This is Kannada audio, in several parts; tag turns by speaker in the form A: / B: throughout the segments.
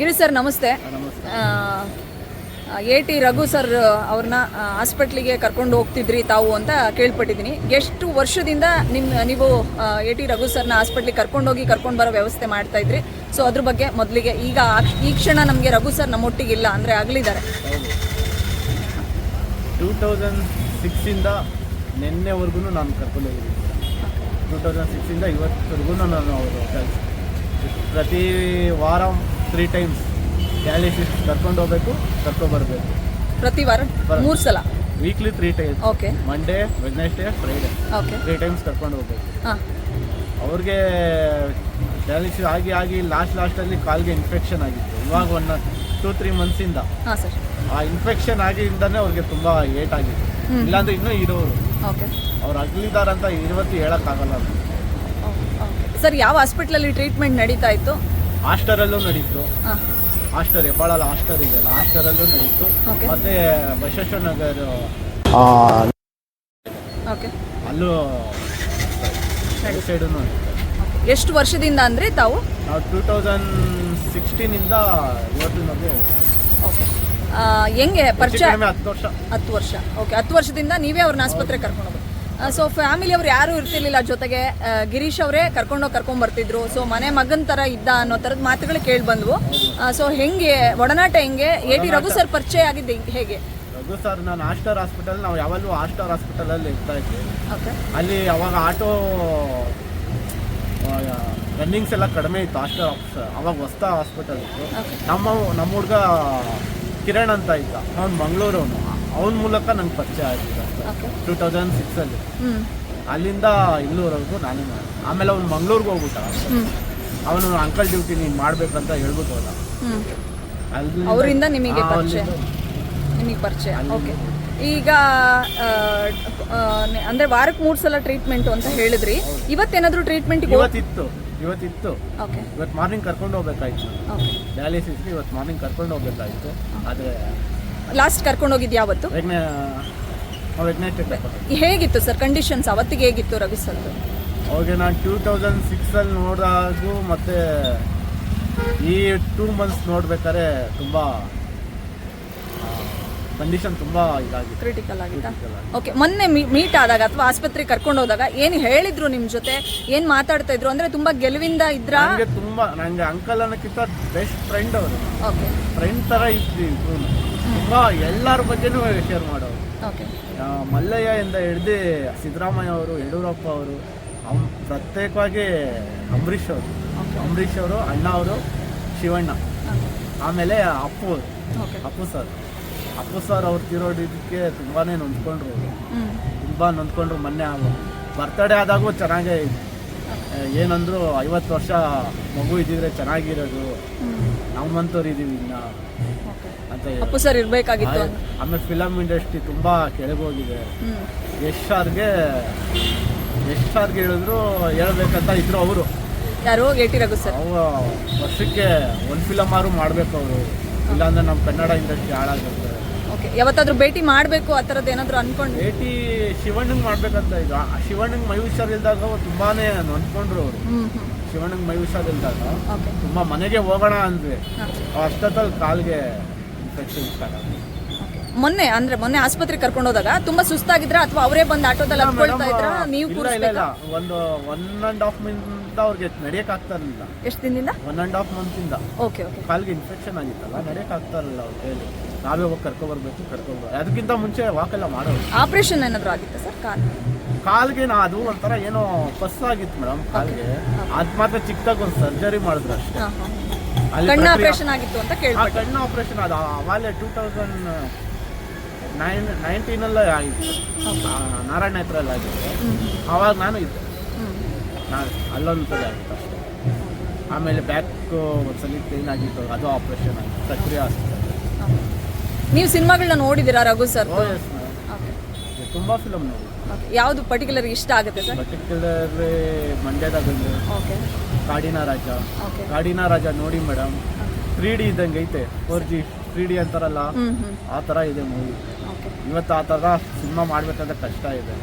A: ಗಿರಿ ಸರ್, ನಮಸ್ತೆ. ಎ ಟಿ ರಘು ಸರ್ ಅವ್ರನ್ನ ಹಾಸ್ಪಿಟ್ಲಿಗೆ ಕರ್ಕೊಂಡು ಹೋಗ್ತಿದ್ರಿ ತಾವು ಅಂತ ಕೇಳ್ಪಟ್ಟಿದ್ದೀನಿ. ಎಷ್ಟು ವರ್ಷದಿಂದ ನಿಮ್ಮ ನೀವು ಎ ಟಿ ರಘು ಸರ್ನ ಹಾಸ್ಪಿಟ್ಲಿಗೆ ಕರ್ಕೊಂಡೋಗಿ ಕರ್ಕೊಂಡು ಬರೋ ವ್ಯವಸ್ಥೆ ಮಾಡ್ತಾ ಇದ್ರಿ? ಸೊ ಅದ್ರ ಬಗ್ಗೆ ಮೊದಲಿಗೆ ಈಗ ಈ ಕ್ಷಣ ನಮಗೆ ರಘು ಸರ್ ನಮ್ಮೊಟ್ಟಿಗಿಲ್ಲ ಅಂದರೆ ಆಗಲಿದ್ದಾರೆ.
B: ಟೂ ತೌಸಂಡ್ ಸಿಕ್ಸಿಂದ ನಿನ್ನೆವರೆಗೂ ನಾನು ಕರ್ಕೊಂಡು ಹೋಗಿದ್ದೀನಿ. ಟೂ ತೌಸಂಡ್ ಸಿಕ್ಸಿಂದ ಇವತ್ತರೆಗೂ ನಾನು ಅವರು ಪ್ರತಿ ವಾರ ತ್ರೀ ಟೈಮ್ಸ್ ಡಯಾಲಿಸಿಸ್ ಕರ್ಕೊಂಡು ಹೋಗ್ಬೇಕು ಬರಬೇಕು.
A: ಪ್ರತಿ ವಾರ?
B: ಬರ-
A: ಮೂರು ಸಲ?
B: Weekly three times
A: okay
B: Monday Wednesday Friday
A: okay
B: three times ಕರ್ಕೊಂಡು ಹೋಗ್ಬೇಕು.
A: ಹಾಂ.
B: ಅವ್ರಿಗೆ ಡಯಾಲಿಸಿಸ್ ಆಗಿ ಆಗಿ ಲಾಸ್ಟ್ ಲಾಸ್ಟಲ್ಲಿ ಕಾಲ್ಗೆ ಇನ್ಫೆಕ್ಷನ್ ಆಗಿತ್ತು. ಇವಾಗ ಒನ್ ಟೂ ತ್ರೀ ಮಂತ್ಸಿಂದ
A: ಹಾಂ ಸರ್
B: ಆ ಇನ್ಫೆಕ್ಷನ್ ಆಗಿಂದನೇ ಅವ್ರಿಗೆ ತುಂಬ ಏಟ್ ಆಗಿತ್ತು
A: ಹ್ಮ್.
B: ಇಲ್ಲಾಂದ್ರೆ ಇನ್ನೂ ಇರೋರು.
A: ಓಕೆ
B: ಅವ್ರು ಅಗ್ಲಿದಾರಂತ ಇವತ್ತು ಓಕೆ
A: ಸರ್ ಯಾವ ಹಾಸ್ಪಿಟ್ಲಲ್ಲಿ ಟ್ರೀಟ್ಮೆಂಟ್ ನಡೀತಾ ಇತ್ತು?
B: ಹಾಸ್ಟರಲ್ಲೂ ನಡೀತು.
A: ಹಾಸ್ಟೆಲ್
B: ಹಾಸ್ಟರ್ ಹೆಬ್ಬಾಳಲ್ಲಿ ಹಾಸ್ಟರ್ ಇದೆಯಲ್ಲ ಹಾಸ್ಟರಲ್ಲೂ ನಡೀತು. ಮತ್ತೆ ಬಸವೇಶ್ವರ ನಗರ್
A: ಓಕೆ.
B: ಅಲ್ಲೂ ಸೈಡು
A: ಎಷ್ಟು ವರ್ಷದಿಂದ ಅಂದರೆ ತಾವು?
B: ನಾವು ಟೂ ತೌಸಂಡ್ ಸಿಕ್ಸ್ಟೀನಿಂದ ಇವತ್ತಿನವರೆಗೂ
A: ಓಕೆ. ಹೆಂಗೆ ಪರಿಚಯ?
B: ಹತ್ತು ವರ್ಷ.
A: ಹತ್ತು ವರ್ಷ. ಓಕೆ. ಹತ್ತು ವರ್ಷದಿಂದ ನೀವೇ ಅವ್ರನ್ನ ಆಸ್ಪತ್ರೆಗೆ ಕರ್ಕೊಂಡು ಹೋಗೋದು ಸೊ ಫ್ಯಾಮಿಲಿ ಅವ್ರು ಯಾರೂ ಇರ್ತಿರ್ಲಿಲ್ಲ ಜೊತೆಗೆ ಗಿರೀಶ್ ಅವರೇ ಕರ್ಕೊಂಡೋಗಿ ಕರ್ಕೊಂಡ್ ಬರ್ತಿದ್ರು. ಸೊ ಮನೆ ಮಗನ ಥರ ಇದ್ದ ಅನ್ನೋ ಥರದ ಮಾತುಗಳು ಕೇಳಿ ಬಂದ್ವು. ಸೊ ಹೆಂಗೆ ಒಡನಾಟ ಹೆಂಗೆ? ಎ ಟಿ ರಘು ಸರ್ ಪರಿಚಯ ಆಗಿದ್ದೆ ಹೇಗೆ?
B: ರಘು ಸರ್ ನಾನು ಆಸ್ಟಾರ್ ಹಾಸ್ಪಿಟಲ್ ನಾವು ಯಾವಾಗಲೂ ಹಾಸ್ಟರ್ ಹಾಸ್ಪಿಟಲಲ್ಲಿ ಇರ್ತಾ ಇದ್ವಿ.
A: ಓಕೆ.
B: ಅಲ್ಲಿ ಅವಾಗ ಆಟೋ ರನ್ನಿಂಗ್ಸ್ ಎಲ್ಲ ಕಡಿಮೆ ಇತ್ತು ಆಸ್ಟಾರ್ ಅವಾಗ ಹೊಸ್ತ ಹಾಸ್ಪಿಟಲ್ ಇತ್ತು. ನಮ್ಮ ನಮ್ಮ ಹುಡುಗ ಕಿರಣ್ ಅಂತ ಇದ್ದ. ಅವ್ನು ಮಂಗಳೂರು ಅವನು ಅವನ ಮೂಲಕ ನಂಗೆ ಪರಿಚಯ ಆಗಿದ್ದ.
A: ಓಕೆ
B: ಟೂ ತೌಸಂಡ್ ಸಿಕ್ಸಲ್ಲಿ ಅಲ್ಲಿಂದ ಇಲ್ಲೂರವರೆಗೂ ನಾನೇ ಮಾಡಿ ಆಮೇಲೆ ಅವ್ನು ಮಂಗಳೂರಿಗೆ ಹೋಗ್ಬಿಟ್ಟ. ಅವನು ಅಂಕಲ್ ಡ್ಯೂಟಿ ನೀನು ಮಾಡ್ಬೇಕಂತ ಹೇಳ್ಬಿಟ್ಟು ಹೋದ. ಅಲ್ಲಿ
A: ಅವರಿಂದ ನಿಮಗೆ ಪರಿಚಯ? ನಿಮಗೆ ಪರಿಚಯ? ಓಕೆ ಈಗ ಅಂದ್ರೆ ವಾರಕ್ಕೆ ಮೂರು ಸಲ ಟ್ರೀಟ್ಮೆಂಟ್ ಅಂತ ಹೇಳಿದ್ರಿ. ಇವತ್ತೇನಾದರೂ ಟ್ರೀಟ್ಮೆಂಟ್
B: ಇವತ್ತಿತ್ತು. ಇವತ್ತಿತ್ತು.
A: ಓಕೆ
B: ಇವತ್ತು ಮಾರ್ನಿಂಗ್ ಕರ್ಕೊಂಡು ಹೋಗ್ಬೇಕಾಯ್ತು.
A: ಓಕೆ
B: ಡಯಾಲಿಸಿಸ್ಗೆ ಇವತ್ತು ಮಾರ್ನಿಂಗ್ ಕರ್ಕೊಂಡು ಹೋಗ್ಬೇಕಾಯ್ತು. ಆದರೆ
A: ಲಾಸ್ಟ್ ಕರ್ಕೊಂಡು ಹೋಗಿದ್ದು ಯಾವತ್ತು ಹೇಗಿತ್ತು ಸರ್ ಕಂಡೀಷನ್ಸ್ ಅವತ್ತಿಗೆ ಹೇಗಿತ್ತು ರವಿ ಸರ್
B: ಅವಾಗ ನಾನು ಟೂ ತೌಸಂಡ್ ಸಿಕ್ಸಲ್ಲಿ ನೋಡಿದಾಗೂ ಮತ್ತು ಈ ಟೂ ಮಂತ್ಸ್ ನೋಡ್ಬೇಕಾದ್ರೆ ತುಂಬ ಕಂಡೀಷನ್ ತುಂಬ ಇದಾಗಿತ್ತು.
A: ಕ್ರಿಟಿಕಲ್ ಆಗಿತ್ತಾ?
B: Critical
A: ಓಕೆ ಮೊನ್ನೆ ಮೀಟ್ ಆದಾಗ ಅಥವಾ ಆಸ್ಪತ್ರೆಗೆ ಕರ್ಕೊಂಡು ಹೋದಾಗ ಏನು ಹೇಳಿದ್ರು ನಿಮ್ಮ ಜೊತೆ? ಏನು ಮಾತಾಡ್ತಾ ಇದ್ರು? ಅಂದ್ರೆ ತುಂಬಾ ಗೆಲುವಿಂದ ಇದ್ರ?
B: ನನಗೆ ತುಂಬ ನನಗೆ ಅಂಕಲ್ ಅನ್ನೋಕ್ಕಿಂತ ಬೆಸ್ಟ್ ಫ್ರೆಂಡ್ ಅವರು.
A: ಓಕೆ
B: ಫ್ರೆಂಡ್ ಥರ ಇತ್ತು ತುಂಬಾ ತುಂಬ ಎಲ್ಲರ ಬಗ್ಗೆನೂ ಶೇರ್ ಮಾಡೋರು.
A: ಓಕೆ
B: ಆ, ಮಲ್ಲಯ್ಯಯಿಂದ ಹಿಡ್ದು ಸಿದ್ದರಾಮಯ್ಯ ಅವರು ಯಡಿಯೂರಪ್ಪ ಅವರು ಅಮ್ ಪ್ರತ್ಯೇಕವಾಗಿ ಅಂಬರೀಷ್ ಅವರು. ಅಂಬರೀಷ್ ಅವರು ಅಣ್ಣ ಅವರು ಶಿವಣ್ಣ. ಆಮೇಲೆ ಅಪ್ಪು ಅವರು.
A: Okay
B: Appu sir. Appu sir ಅವ್ರು ತಿರೋಡಿದ್ದಕ್ಕೆ ತುಂಬಾ ನೊಂದ್ಕೊಂಡ್ರು. ತುಂಬ ನೊಂದ್ಕೊಂಡ್ರು ಮೊನ್ನೆ ಬರ್ತಡೇ ಆದಾಗೂ ಚೆನ್ನಾಗೇ ಇದೆ. ಏನಂದ್ರು ಐವತ್ತು ವರ್ಷ ಮಗು ಇದ್ದಿದ್ರೆ ಚೆನ್ನಾಗಿರೋದು. ನಮ್ಮಂಥವ್ರು ಇದ್ದೀವಿ ಇನ್ನ. ಅಂತ
A: ಅಪ್ಪು ಸರ್ ಇರಬೇಕಾಗಿತ್ತು
B: ಆಮೇಲೆ ಫಿಲಮ್ ಇಂಡಸ್ಟ್ರಿ ತುಂಬ ಕೆಳಗೋಗಿದೆ ಎಷ್ಟು ಸಾರ್ಗೆ ಹೇಳಿದ್ರು ಹೇಳ್ಬೇಕಂತ ಇದ್ರು ಅವರು.
A: ಯಾರು ರಘು ಸರ್.
B: ವರ್ಷಕ್ಕೆ ಒಂದು ಫಿಲಮ್ ಆರು ಮಾಡಬೇಕು ಅವರು. ಇಲ್ಲಾಂದ್ರೆ ನಮ್ಮ ಕನ್ನಡ ಇಂಡಸ್ಟ್ರಿ ಹಾಳಾಗುತ್ತೆ.
A: ಓಕೆ ಯಾವತ್ತಾದ್ರೂ ಭೇಟಿ ಮಾಡಬೇಕು ಆ ಥರದ್ದು ಏನಾದರೂ ಅನ್ಕೊಂಡು
B: ಭೇಟಿ ಶಿವಣ್ಣಂಗೆ ಮಾಡ್ಬೇಕಂತ ಇದು ಆ ಶಿವಣ್ಣಂಗೆ ಮೈ ಇಲ್ದಾಗ ಅವ್ರು ತುಂಬಾನೇ ಅನ್ಕೊಂಡ್ರು ಅವರು. ಶಿವಣ್ಣಂಗೆ ಮೈ ಹುಷಾರಿಲ್ದಾಗ
A: ಓಕೆ.
B: ತುಂಬ ಮನೆಗೆ ಹೋಗೋಣ
A: ಅಂದ್ರೆ
B: ಅಷ್ಟೊತ್ತಲ್ಲಿ ಕಾಲ್ಗೆ ಸ್ಟಾರ್ಟ್
A: ಮೊನ್ನೆ ಅಂದ್ರೆ ಮೊನ್ನೆ ಆಸ್ಪತ್ರೆಗೆ ಕರ್ಕೊಂಡು ಹೋದಾಗ ತುಂಬಾ ಸುಸ್ತಾಗಿದ್ರ ಅಥವಾ ಅವರೇ ಬಂದು ಆಟೋದಲ್ಲಿ ಹತ್ಕೊಳ್ತಾ ಇದ್ರ? ನೀವು
B: ಇಲ್ಲ ಇಲ್ಲ ಇಲ್ಲ.
A: ಕೂರಿಸ್ಬೇಕಾ
B: ಒಂದು ಒನ್ ಆ್ಯಂಡ್ ಹಾಫ್ ಮಂತ್ ಅವ್ರಿಗೆ ನಡೆಯಕ್ಕೆ ಆಗ್ತಾ ಇರಲಿಲ್ಲ.
A: ಎಷ್ಟು ದಿನದಿಂದ?
B: ಒನ್ ಆ್ಯಂಡ್ ಹಾಫ್ ಇಂದ.
A: ಓಕೆ ಓಕೆ
B: ಕಾಲ್ಗೆ ಇನ್ಫೆಕ್ಷನ್ ಆಗಿತ್ತಲ್ಲ ನಡೆಯಕ್ಕೆ ಆಗ್ತಾ ಇರಲಿಲ್ಲ ಅವ್ರ ಕೈಯಲ್ಲಿ ನಾವೇ ಹೋಗಿ ಕರ್ಕೊಬರ್ಬೇಕು ಕರ್ಕೊಬರ್ ಅದಕ್ಕಿಂತ ಮುಂಚೆ ವಾಕೆಲ್ಲ ಮಾಡೋರು.
A: ಆಪರೇಷನ್ ಏನಾದ್ರು ಆಗಿತ್ತಾ ಸರ್? ಕಾಲ್
B: ಕಾಲ್ಗೆ ನಾ ಅದು ಒಂಥರ ಏನೋ ಪಸ್ ಆಗಿತ್ತು ಮೇಡಮ್ ಕಾಲ್ಗೆ. ಅದು ಮಾತ್ರ ಚಿಕ್ಕದಾಗ ಒಂದು ಸರ್ಜರಿ ಮಾಡಿದ್ರು ಅಷ್ಟೇ.
A: ಹಾಂ ಹಾಂ. ಕಣ್ಣು ಆಪರೇಷನ್ ಆಗಿತ್ತು ಅಂತ
B: ಆ
A: ಕೇಳ್ಪಟ್ಟೆ
B: ಕಣ್ಣು ಆಪರೇಷನ್ ಅದು ಅವಾಗಲೇ ಟೂ ತೌಸಂಡ್ ನೈನ್ ನೈನ್ಟೀನಲ್ಲೇ ಆಗಿತ್ತು ಆ, ನಾರಾಯಣ ಹತ್ರದಲ್ಲಿ ಆಗಿತ್ತು ಆವಾಗ ನಾನು ಇದ್ದೆ. ನಾನು ಅಲ್ಲೊಂದು ಸಲ ಆಗಿತ್ತು ಅಷ್ಟೇ ಆಮೇಲೆ ಬ್ಯಾಕ್ ಒಂದ್ಸಲಿ ಪೇನ್ ಆಗಿತ್ತು. ಅದು ಆಪರೇಷನ್ ಆಗಿತ್ತು ಸಕ್ರಿಯ ಹಾಸ್ಪಿಟಲ್
A: ನೀವು ಸಿನಿಮಾಗಳನ್ನ ನೋಡಿದ್ದೀರಾ Raghu sir?
B: Oh yes madam ತುಂಬ ಫಿಲಮ್ ನೋಡಿ
A: ಯಾವುದು ಪರ್ಟಿಕ್ಯುಲರ್ ಇಷ್ಟ ಆಗುತ್ತೆ ಸರ್
B: ಪರ್ಟಿಕ್ಯುಲರ್ಲಿ ಮಂಡ್ಯದಾಗಂದು
A: ಓಕೆ
B: ಕಾಡಿನ ರಾಜ.
A: ಓಕೆ
B: ಕಾಡಿನ ರಾಜ ನೋಡಿ ಮೇಡಮ್ ತ್ರೀ ಡಿ ಇದ್ದಂಗೆ ಐತೆ. ಫೋರ್ ಜಿ ತ್ರೀ ಡಿ ಅಂತಾರಲ್ಲ ಆ ಥರ ಇದೆ ಮೂವಿ ಇವತ್ತು ಆ ಥರ ಸಿನಿಮಾ ಮಾಡ್ಬೇಕಂದ್ರೆ ಕಷ್ಟ ಇದೆ.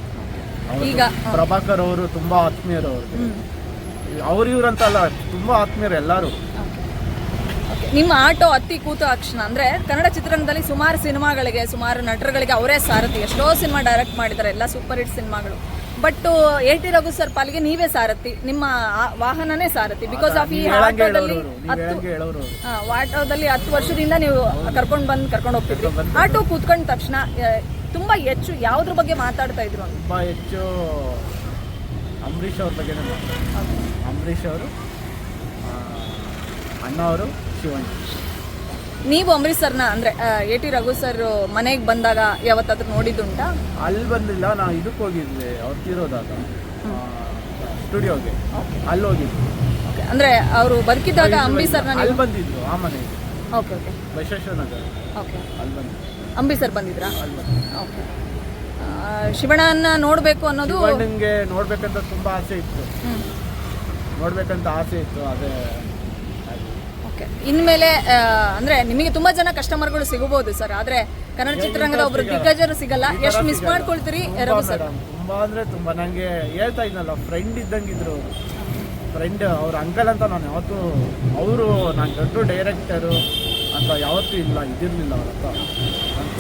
A: ಈಗ
B: ಪ್ರಭಾಕರ್ ಅವರು ತುಂಬಾ ಆತ್ಮೀಯರು ಅವ್ರಿಗೆ
A: ಅವ್ರ
B: ಅವ್ರು ಇವ್ರಂತಲ್ಲ ತುಂಬಾ ಆತ್ಮೀಯರು ಎಲ್ಲರೂ.
A: ನಿಮ್ಮ ಆಟೋ ಹತ್ತಿ ಕೂತ ಅಕ್ಷಣ ಅಂದ್ರೆ ಕನ್ನಡ ಚಿತ್ರರಂಗದಲ್ಲಿ ಸುಮಾರು ಸಿನಿಮಾಗಳಿಗೆ ಸುಮಾರು ನಟರುಗಳಿಗೆ ಅವರೇ ಸಾರಥಿ. ಎಷ್ಟೋ ಸಿನಿಮಾ ಡೈರೆಕ್ಟ್ ಮಾಡಿದ್ದಾರೆ ಎಲ್ಲ ಸೂಪರ್ ಹಿಟ್ ಸಿನಿಮಾಗಳು. But A T Raghu sir ಪಾಲಿಗೆ ನೀವೇ ಸಾರಥಿ ನಿಮ್ಮ ವಾಹನನೇ ಸಾರಥಿ. ಬಿಕಾಸ್ ಆಫ್ ಈ ಆಟೋದಲ್ಲಿ ಹತ್ತು ಆಟೋದಲ್ಲಿ ಹತ್ತು ವರ್ಷದಿಂದ ನೀವು ಕರ್ಕೊಂಡು ಬಂದು ಕರ್ಕೊಂಡು ಹೋಗ್ತಿದ್ರಿ. ಆಟೋ ಕೂತ್ಕೊಂಡ ತಕ್ಷಣ ತುಂಬಾ ಹೆಚ್ಚು ಯಾವ್ದ್ರ ಬಗ್ಗೆ ಮಾತಾಡ್ತಾ ಇದ್ರು
B: ತುಂಬಾ ಹೆಚ್ಚು ಅಂಬರೀಷ್ ಅವ್ರ ಬಗ್ಗೆ ಅಂಬರೀಷ್ ಅವರು ಅಣ್ಣ ಅವರು ಶಿವಣ್ಣ.
A: ನೀವು ಅಮೃತ್ಸರ್ನ ಸರ್ನ ಅಂದ್ರೆ ಎ ಟಿ ರಘು ಸರ್ ಮನೆಗೆ ಬಂದಾಗ ಯಾವತ್ತಾದ್ರೂ ನೋಡಿದ್ದುಂಟಾ?
B: ಅಲ್ಲಿ ಬಂದಿಲ್ಲ ನಾ ಇದಕ್ಕೆ ಹೋಗಿದ್ವಿ ಅವ್ರು ತೀರೋದಾಗ. ಸ್ಟುಡಿಯೋಗೆ. ಅಲ್ಲಿ ಹೋಗಿದ್ವಿ
A: ಅಂದ್ರೆ ಅವರು ಬದುಕಿದ್ದಾಗ ಅಂಬಿ ಸರ್ನ
B: ಅಲ್ಲಿ ಬಂದಿದ್ರು ಆ ಮನೆಗೆ.
A: Okay okay.
B: Basaveshwara Nagar.
A: Okay.
B: ಅಲ್ಲಿ ಬಂದಿದ್ರು
A: ಅಂಬಿ ಸರ್ ಬಂದಿದ್ರಾ?
B: ಅಲ್ಲಿ ಬಂದಿದ್ರು
A: ಓಕೆ. ಶಿವಣ್ಣನ ನೋಡಬೇಕು ಅನ್ನೋದು
B: ನನಗೆ ನೋಡ್ಬೇಕಂತ ತುಂಬಾ ಆಸೆ ಇತ್ತು. ನೋಡಬೇಕಂತ ಆಸೆ ಇತ್ತು ಅದೇ.
A: ಓಕೆ. ಇನ್ಮೇಲೆ ಅಂದ್ರೆ ನಿಮಗೆ ತುಂಬಾ ಜನ ಕಸ್ಟಮರ್ಗಳು ಸಿಗಬಹುದು ಸರ್. ಆದ್ರೆ ಕನ್ನಡ ಚಿತ್ರರಂಗದ ಒಬ್ಬರು ದಿಗ್ಗಜರು ಸಿಗಲ್ಲ. ಎಷ್ಟು ಮಿಸ್ ಮಾಡ್ಕೊಳ್ತೀರಿ ರಘು ಸರ್?
B: ತುಂಬಾ ಅಂದ್ರೆ ತುಂಬಾ. ನಂಗೆ ಹೇಳ್ತಾ ಇದ್ನಲ್ಲ ಫ್ರೆಂಡ್ ಇದ್ದಂಗಿದ್ರು ಫ್ರೆಂಡ್ ಅವ್ರ. ಅಂಕಲ್ ಅಂತ ನಾನು ಯಾವತ್ತೂ ಅವರು ನಾನು ದೊಡ್ಡ ಡೈರೆಕ್ಟರು ಅಂತ ಯಾವತ್ತೂ ಇಲ್ಲ ಇದಿರಲಿಲ್ಲ ಅವ್ರ ಹತ್ರ.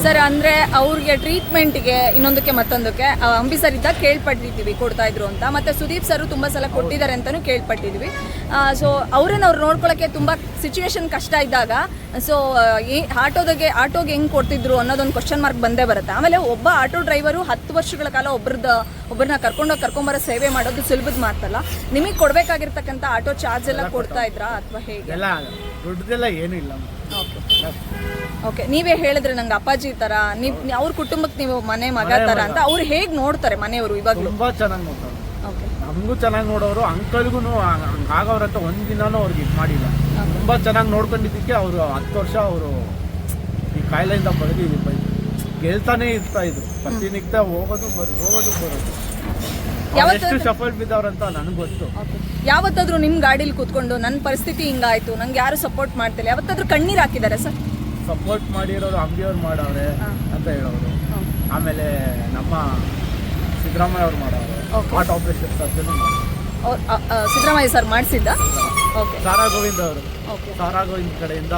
A: ಸರ್ ಅಂದ್ರೆ ಅವ್ರಿಗೆ ಟ್ರೀಟ್ಮೆಂಟ್ಗೆ ಇನ್ನೊಂದಕ್ಕೆ ಮತ್ತೊಂದಕ್ಕೆ ಅಂಬಿ ಸರ್ ಇದ್ದಾಗ ಕೇಳ್ಪಟ್ಟಿದ್ದೀವಿ ಕೊಡ್ತಾ ಇದ್ರು ಅಂತ. ಮತ್ತೆ ಸುದೀಪ್ ಸರ್ ತುಂಬಾ ಸಲ ಕೊಟ್ಟಿದ್ದಾರೆ ಅಂತಾನು ಕೇಳ್ಪಟ್ಟಿದ್ವಿ ಸೊ ಅವ್ರನ್ನ ಅವ್ರು ನೋಡ್ಕೊಳಕ್ಕೆ ತುಂಬಾ ಸಿಚುವೇಶನ್ ಕಷ್ಟ ಇದ್ದಾಗ ಸೊ ಈ ಆಟೋದಾಗೆ ಆಟೋಗೆ ಹೆಂಗ್ ಕೊಡ್ತಿದ್ರು ಅನ್ನೋದೊಂದು ಕ್ವಶನ್ ಮಾರ್ಕ್ ಬಂದೇ ಬರುತ್ತೆ. ಆಮೇಲೆ ಒಬ್ಬ ಆಟೋ ಡ್ರೈವರು ಹತ್ತು ವರ್ಷಗಳ ಕಾಲ ಒಬ್ರದ ಒಬ್ಬರನ್ನ ಕರ್ಕೊಂಡೋಗಿ ಕರ್ಕೊಂಬರೋ ಸೇವೆ ಮಾಡೋದು ಸುಲಭದ ಮಾತಲ್ಲ. ನಿಮಗೆ ಕೊಡ್ಬೇಕಾಗಿರ್ತಕ್ಕಂಥ ಆಟೋ ಚಾರ್ಜ್ ಎಲ್ಲ ಕೊಡ್ತಾ ಇದ್ರಾ. ಅಥವಾ ಹೇಗೆ?
B: ಎಲ್ಲ ದುಡ್ಡದೆಲ್ಲ ಏನೂ ಇಲ್ಲ.
A: ಓಕೆ ನೀವೇ ಹೇಳಿದ್ರೆ ನಂಗೆ ಅಪ್ಪಾಜಿ ತರ ನೀವ್ ಅವ್ರ ಕುಟುಂಬಕ್ಕೆ ನೀವು ಮನೆ ಮಗ ತರ ಅಂತ ಅವ್ರು ಹೇಗ್ ನೋಡ್ತಾರೆ ಮನೆಯವರು ಇವಾಗ
B: ತುಂಬಾ ಚೆನ್ನಾಗಿ ನೋಡ್ತಾರೆ. ನಮಗೂ ಚೆನ್ನಾಗಿ ನೋಡೋರು ಅಂಕಲ್ಗೂ ಹಾಗಾವ್ರಂತ ಒಂದ್ ದಿನಾನು ಅವ್ರಿಗೆ ಇದು ಮಾಡಿಲ್ಲ. ತುಂಬಾ ಚೆನ್ನಾಗಿ ನೋಡ್ಕೊಂಡಿದ್ದಕ್ಕೆ ಅವರು ಹತ್ತು ವರ್ಷ ಅವರು ಈ ಕಾಯಿಲೆಯಿಂದ ಬಳಗಿ ಗೆಲ್ತಾನೆ ಇರ್ತಾ ಇದ್ರು. ಪ್ರತಿನಿತ್ಯ ಹೋಗೋದು ಬರೋದು ಹೋಗೋದು ಬರೋದು. ಎಷ್ಟು ಸಫಲ್ ಅಂತ ನನಗೆ ಗೊತ್ತು.
A: ಯಾವತ್ತಾದ್ರೂ ನಿಮ್ಮ ಗಾಡಿಲಿ ಕೂತ್ಕೊಂಡು ನನ್ನ ಪರಿಸ್ಥಿತಿ ಹಿಂಗಾಯ್ತು ನಂಗೆ ಯಾರು ಸಪೋರ್ಟ್ ಮಾಡ್ತಿಲ್ಲ. ಯಾವತ್ತಾದ್ರೂ ಕಣ್ಣೀರು ಹಾಕಿದ್ದಾರೆ ಸರ್?
B: ಸಪೋರ್ಟ್ ಮಾಡಿರೋರು ಅಂಗಡಿಯವ್ರು ಮಾಡವ್ರೆ ಅಂತ ಹೇಳೋರು. ಆಮೇಲೆ ನಮ್ಮ ಸಿದ್ದರಾಮಯ್ಯ ಅವ್ರು ಮಾಡವ್ರೆ.
A: Okay.
B: ಹಾರ್ಟ್ ಆಪರೇಷನ್ ಸರ್ ಮಾಡೋರು.
A: ಸಿದ್ದರಾಮಯ್ಯ ಸರ್ ಮಾಡಿಸಿದ್ದ? ಓಕೆ
B: ಸಾರಾ ಗೋವಿಂದ್ ಅವರು. ಸಾರಾ ಗೋವಿಂದ್ ಕಡೆಯಿಂದ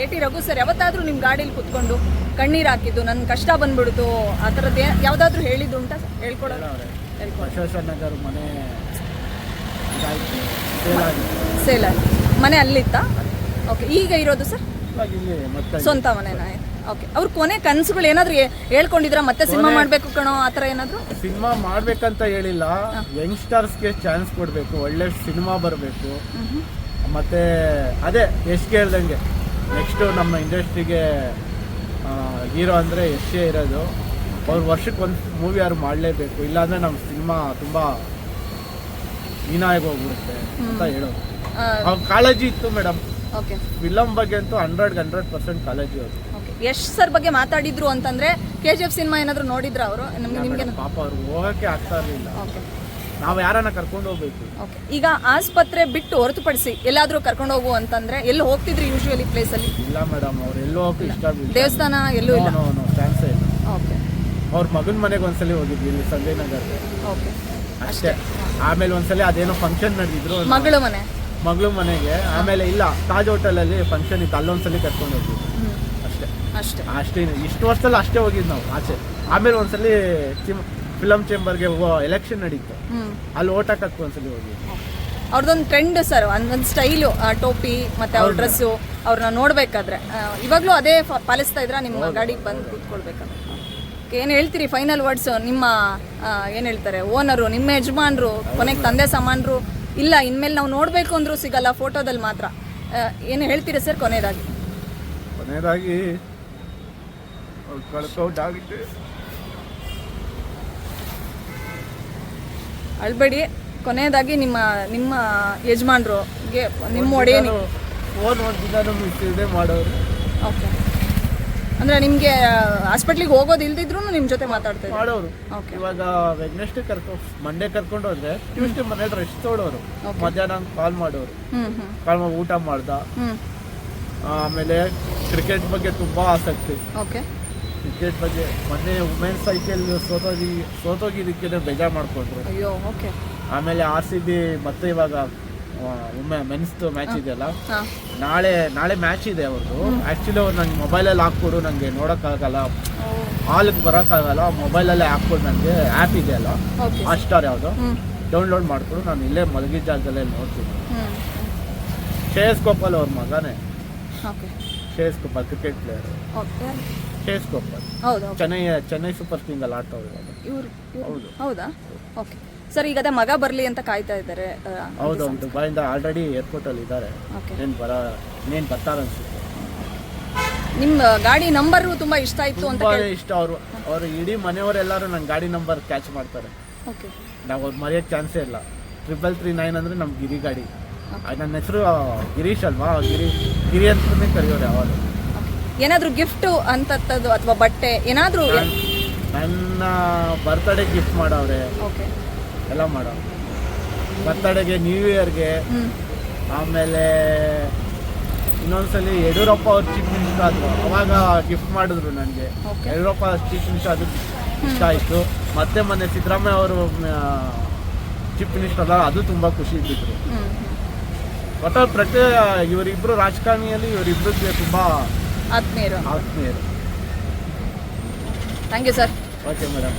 A: ಎ ಟಿ ರಘು ಸರ್ ಯಾವತ್ತಾದ್ರೂ ನಿಮ್ಮ ಗಾಡೀಲಿ ಕುತ್ಕೊಂಡು ಕಣ್ಣೀರು ಹಾಕಿದ್ದು ನನ್ನ ಕಷ್ಟ ಬಂದ್ಬಿಡ್ತು ಆ ಥರದ್ದು ಯಾವುದಾದ್ರೂ ಹೇಳಿದ್ದು ಉಂಟಾ ಹೇಳ್ಕೊಡೋಣ. ಹೇಳ್ಕೊಡ
B: ಬಸವೇಶ್ವರ ನಗರ್ ಮನೆ ಇದಾಯ್ತು. ಸೇಲ್ ಆಗಿತ್ತು
A: ಸೇಲ್ ಮನೆ ಅಲ್ಲಿತ್ತಾ? ಓಕೆ ಈಗ ಇರೋದು ಸರ್?
B: ಇವಾಗ ಇಲ್ಲಿ ಮತ್ತೆ
A: ಸ್ವಂತ ಮನೆನ? ಓಕೆ ಅವ್ರ ಕೊನೆ ಕನಸುಗಳು ಏನಾದ್ರು ಹೇಳ್ಕೊಂಡಿದ್ರ? ಮತ್ತೆ ಸಿನಿಮಾ ಮಾಡ್ಬೇಕು ಕಣೋ ಆ ಥರ ಏನಾದ್ರು?
B: ಸಿನಿಮಾ ಮಾಡ್ಬೇಕಂತ ಹೇಳಿಲ್ಲ. ಯಂಗ್ಸ್ಟರ್ಸ್ಗೆ ಚಾನ್ಸ್ ಕೊಡಬೇಕು ಒಳ್ಳೆ ಸಿನಿಮಾ ಬರಬೇಕು. ಮತ್ತೆ ಅದೇ ಎಷ್ಟು ಹೇಳ್ದಂಗೆ ನೆಕ್ಸ್ಟು ನಮ್ಮ ಇಂಡಸ್ಟ್ರಿಗೆ ಹೀರೋ ಅಂದರೆ ಎಷ್ಟೇ ಇರೋದು. ಅವ್ರು ವರ್ಷಕ್ಕೆ ಒಂದು ಮೂವಿ ಯಾರು ಮಾಡಲೇಬೇಕು ಇಲ್ಲಾಂದರೆ ನಮ್ಮ ಸಿನಿಮಾ ತುಂಬ ಹೀನಾಗಿ ಹೋಗ್ಬಿಡುತ್ತೆ ಅಂತ ಹೇಳೋದು. ಅವ್ರ ಕಾಳಜಿ ಇತ್ತು ಮೇಡಮ್
A: ಓಕೆ.
B: ಫಿಲಮ್ ಬಗ್ಗೆ ಅಂತೂ ಹಂಡ್ರೆಡ್ ಹಂಡ್ರೆಡ್ ಪರ್ಸೆಂಟ್ ಕಾಳಜಿ ಅವರು
A: ಓಕೆ. ಯಶ್ ಸರ್ ಬಗ್ಗೆ ಮಾತಾಡಿದ್ರು ಅಂತಂದ್ರೆ ಕೆ ಜಿ ಎಫ್ ಸಿನಿಮಾ ಏನಾದ್ರು ನೋಡಿದ್ರ ಅವರು? ನಿಮ್ಗೆ ನಿಮಗೆ
B: ಪಾಪ ಅವ್ರು ಹೋಗಕ್ಕೆ ಆಗ್ತಾ ಇರಲಿಲ್ಲ.
A: ಓಕೆ.
B: ನಾವು ಯಾರನ್ನ ಕರ್ಕೊಂಡು ಹೋಗ್ಬೇಕು?
A: ಓಕೆ. ಈಗ ಆಸ್ಪತ್ರೆ ಬಿಟ್ಟು ಹೊರತುಪಡಿಸಿ ಎಲ್ಲಾದ್ರೂ ಕರ್ಕೊಂಡು ಹೋಗು ಅಂತಂದ್ರೆ ಎಲ್ಲಿ ಹೋಗ್ತಿದ್ರಿ ಯೂಶುವಲಿ ಪ್ಲೇಸಲ್ಲಿ
B: ಇಲ್ಲ ಮೇಡಮ್ ಅವ್ರು ಎಲ್ಲೋ ಹೋಗಕ್ಕೆ ಇಷ್ಟ
A: ದೇವಸ್ಥಾನ ಎಲ್ಲೂ ಇಲ್ಲ
B: ನೋ ನೋ ಚಾನ್ಸೇ ಇಲ್ಲ
A: ಓಕೆ
B: ಅವ್ರ ಮಗನ ಮನೆಗೆ ಒಂದ್ಸಲಿ ಹೋಗಿದ್ವಿ ಇಲ್ಲಿ ಸಂಜಯ್ ನಗರ್ಗೆ.
A: ಓಕೆ.
B: ಅಷ್ಟೇ. ಆಮೇಲೆ ಒಂದ್ಸಲಿ ಅದೇನೋ ಫಂಕ್ಷನ್ ನಡೆದಿದ್ರು
A: ಮಗಳ ಮನೆ.
B: ಮಗಳು ಮನೆಗೆ. ಆಮೇಲೆ ಇಲ್ಲ ತಾಜ್ ಹೋಟೆಲಲ್ಲಿ ಫಂಕ್ಷನ್ ಇತ್ತು ಅಲ್ಲೊಂದ್ಸಲಿ ಕರ್ಕೊಂಡು ಹೋದ್ವಿ. ಅಷ್ಟೇ.
A: ಅಷ್ಟೇ.
B: ಅಷ್ಟೇ ಇಷ್ಟು ವರ್ಷದಲ್ಲಿ ಅಷ್ಟೇ ಹೋಗಿದ್ದು ನಾವು ಆಚೆ. ಆಮೇಲೆ ಒಂದ್ಸಲಿ ಫಿಲಂ ಫಿಲಮ್ ಚೇಂಬರ್ಗೆ ಎಲೆಕ್ಷನ್ ನಡೀತು. ಅಲ್ಲಿ ಓಟ್ ಹಾಕಕ್ಕೆ ಒಂದ್ಸಲಿ ಹೋಗಿದ್ವಿ
A: ಅವ್ರದ್ದೊಂದು ಟ್ರೆಂಡ್ ಸರ್ ಒಂದೊಂದು ಸ್ಟೈಲು ಟೋಪಿ ಮತ್ತೆ ಅವ್ರ ಡ್ರೆಸ್ಸು ಅವ್ರನ್ನ ನೋಡ್ಬೇಕಾದ್ರೆ. ಇವಾಗಲೂ ಅದೇ ಪಾಲಿಸ್ತಾ ಇದ್ರ? ನಿಮ್ಮ ಗಾಡಿಗೆ ಬಂದು ಕೂತ್ಕೊಳ್ಬೇಕಾದ್ರೆ. ಏನು ಹೇಳ್ತೀರಿ ಫೈನಲ್ ವರ್ಡ್ಸ್ ನಿಮ್ಮ ಏನು ಹೇಳ್ತಾರೆ? ಓನರು ನಿಮ್ಮ ಯಜಮಾನ್ರು ಕೊನೆಗೆ ತಂದೆ ಸಮಾನರು? ಇಲ್ಲ ಇನ್ಮೇಲೆ ನಾವು ನೋಡಬೇಕು ಅಂದ್ರು ಸಿಗಲ್ಲ ಫೋಟೋದಲ್ಲಿ ಮಾತ್ರ. ಏನು ಹೇಳ್ತೀರಾ ಸರ್ ಕೊನೆಯದಾಗಿ
B: ಕೊನೆಯದಾಗಿ
A: ಅಳ್ಬೇಡಿ. ಕೊನೆಯದಾಗಿ ನಿಮ್ಮ ನಿಮ್ಮ ಯಜಮಾನ್ರುಗೆ ನಿಮ್ಮ ಒಡೆಯ
B: ಫೋನ್ ಒಂದು ಮಾಡೋರು.
A: ಓಕೆ ಅಂದರೆ ನಿಮಗೆ ಹಾಸ್ಪಿಟ್ಲಿಗೆ ಹೋಗೋದು ಇಲ್ದಿದ್ರು ನಿಮ್ಮ ಜೊತೆ ಮಾತಾಡ್ತಾರೆ
B: ಮಾಡೋರು.
A: ಓಕೆ
B: ಇವಾಗ ವೆಡ್ನೆಸ್ಡೇ ಕರ್ಕೊ ಮಂಡೇ ಕರ್ಕೊಂಡು ಹೋದ್ರೆ ಟ್ಯೂಸ್ಡೇ ಮನೇಲಿ ರೆಸ್ಟ್ ತೊಗೊಳೋರು. ಮಧ್ಯಾಹ್ನ ಕಾಲ್ ಮಾಡೋರು. ಕಾಲ್ ಮಾಡಿ ಊಟ ಮಾಡ್ದ. ಆಮೇಲೆ ಕ್ರಿಕೆಟ್ ಬಗ್ಗೆ ತುಂಬಾ ಆಸಕ್ತಿ.
A: ಓಕೆ
B: ಕ್ರಿಕೆಟ್ ಬಗ್ಗೆ ಮೊನ್ನೆ ವುಮೆನ್ಸ್ ಸೈಕಲ್ ಸೋತೋಗಿ ಸೋತೋಗಿದ್ದಕ್ಕೆ ಬೇಜಾರು ಮಾಡ್ಕೊಂಡ್ರು.
A: ಅಯ್ಯೋ ಓಕೆ
B: ಆಮೇಲೆ ಆರ್ ಸಿ ಬಿ ಮತ್ತೆ ಇವಾಗ ಮೆನ್ಸ್ದು ಮ್ಯಾಚ್ ಇದೆಯಲ್ಲ? ನಾಳೆ ನಾಳೆ ಮ್ಯಾಚ್ ಇದೆ ಅವ್ರದ್ದು. ಆ್ಯಕ್ಚುಲಿ ಅವ್ರು ನಂಗೆ ಮೊಬೈಲಲ್ಲಿ ಹಾಕ್ಕೊಡು ನನಗೆ ನೋಡೋಕ್ಕಾಗಲ್ಲ. ಹಾಲಿಗೆ ಬರೋಕ್ಕಾಗಲ್ಲ ಮೊಬೈಲಲ್ಲೇ ಹಾಕ್ಕೊಡು ನನಗೆ ಆ್ಯಪ್ ಇದೆಯಲ್ಲ? ಹಾಟ್ಸ್ಟಾರ್ ಯಾವುದು? ಡೌನ್ಲೋಡ್ ಮಾಡಿಕೊಡು ನಾನು ಇಲ್ಲೇ ಮಲಗಿದ ಜಾಗದಲ್ಲೇ ನೋಡ್ತೀನಿ. ಶ್ರೇಯಸ್ ಗೋಪಾಲ್ ಅವ್ರ ಮಗನೇ. ಶ್ರೇಯಸ್ ಗೋಪಾಲ್ ಕ್ರಿಕೆಟ್ ಪ್ಲೇಯರ್ ಶ್ರೇಯಸ್ ಗೋಪಾಲ್
A: ಹೌದು
B: ಚೆನ್ನೈ ಚೆನ್ನೈ ಸೂಪರ್ ಕಿಂಗಲ್ಲಿ ಆಡ್ತಾವ್ರು ಇವಾಗ.
A: ಇವರು
B: ಹೌದು.
A: ಹೌದಾ? ಓಕೆ ಸರ್ ಈಗ ಅದೇ ಮಗ ಬರಲಿ ಅಂತ ಕಾಯ್ತಾ ಇದ್ದಾರೆ
B: ಹೌದು ದುಬೈಯಿಂದ ಆಲ್ರೆಡಿ ಏರ್ಪೋರ್ಟಲ್ಲಿ ಇದ್ದಾರೆ. ಏನು ಬರ ಇನ್ನೇನು ಬರ್ತಾರೆ ಅನ್ಸುತ್ತೆ?
A: ನಿಮ್ಮ ಗಾಡಿ ನಂಬರ್ ತುಂಬ ಇಷ್ಟ ಆಯಿತು ಅಂತ ಕೇಳಿ
B: ಇಷ್ಟ ಅವರು. ಅವರು ಇಡೀ ಮನೆಯವರೆಲ್ಲರೂ ನನ್ನ ಗಾಡಿ ನಂಬರ್ ಕ್ಯಾಚ್ ಮಾಡ್ತಾರೆ.
A: ಓಕೆ
B: ನಾವು ಅವ್ರು ಮರೆಯೋಕ್ಕೆ ಚಾನ್ಸೇ ಇಲ್ಲ. ಟ್ರಿಪಲ್ ತ್ರೀ ನೈನ್ ಅಂದ್ರೆ ನಮ್ಮ ಗಿರಿ ಗಾಡಿ. ನನ್ನ ಹೆಸರು ಗಿರೀಶ್ ಅಲ್ವಾ? ಗಿರಿ ಗಿರಿ ಅಂತ ಕರೆಯೋರು ಯಾವಾಗ
A: ಏನಾದರೂ ಗಿಫ್ಟು ಅಂತದ್ದು ಅಥವಾ ಬಟ್ಟೆ ಏನಾದರೂ
B: ನನ್ನ ಬರ್ತ್ಡೇ ಗಿಫ್ಟ್ ಮಾಡವ್ರೆ.
A: ಓಕೆ
B: ಎಲ್ಲ ಮಾಡೋ. ಬರ್ತಡೆಗೆ ನ್ಯೂ ಇಯರ್ಗೆ ಆಮೇಲೆ ಇನ್ನೊಂದ್ಸಲಿ ಯಡಿಯೂರಪ್ಪ ಅವ್ರ ಚೀಫ್ ಮಿನಿಸ್ಟರ್ ಆದ್ರು ಅವಾಗ ಗಿಫ್ಟ್ ಮಾಡಿದ್ರು ನನಗೆ. ಯಡಿಯೂರಪ್ಪ ಚೀಫ್ ಮಿನಿಸ್ಟರ್ ಅದು ಇಷ್ಟ ಆಯಿತು. ಮತ್ತೆ ಮೊನ್ನೆ ಸಿದ್ದರಾಮಯ್ಯ ಅವರು ಚೀಫ್ ಮಿನಿಸ್ಟರ್ ಅಲ್ಲ ಅದು ತುಂಬ ಖುಷಿ ಇದ್ದಿದ್ರು. ಒಟ್ಟು ಪ್ರತಿ ಇವರಿಬ್ಬರು ರಾಜಕಾರಣಿಯಲ್ಲಿ ಇವರಿಬ್ಬರಿಗೆ ತುಂಬ
A: ಆತ್ಮೀಯರು.
B: ಆತ್ಮೀಯರು.
A: Thank you sir
B: okay madam